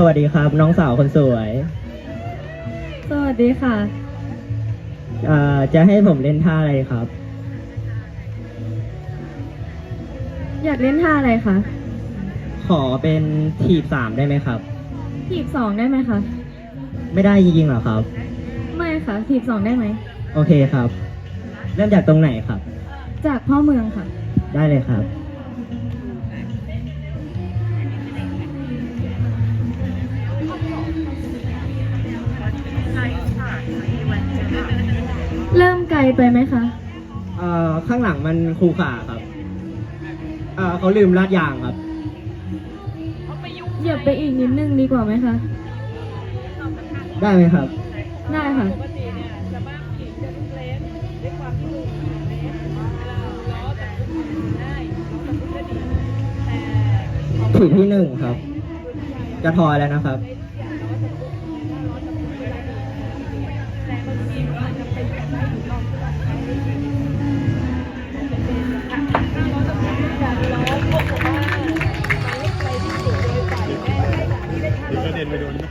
สวัสดีครับ น้องสาวคนสวยสวัสดีค่ะ เอ่อจะให้ผมเล่นท่าอะไรครับ อยากเล่นท่าอะไรคะขอเป็นถีบสามได้ไหมครับ ถีบสองได้ไหมคะ ไม่ได้จริงๆเหรอครับ ไม่ค่ะถีบสองได้ไหม โอเคครับ เริ่มจากตรงไหนครับ จากพ่อเมืองค่ะ ได้เลยครับ ไกลไปไหมคะ เอ่อข้างหลังมันคูขาครับ เอ่อเขาลืมลาดยางครับ เหยียบไปอีกนิดนึงดีกว่าไหมคะ ได้ไหมครับ ได้ค่ะถีบที่หนึ่งครับ จะทอยแล้วนะครับ elleri önüme.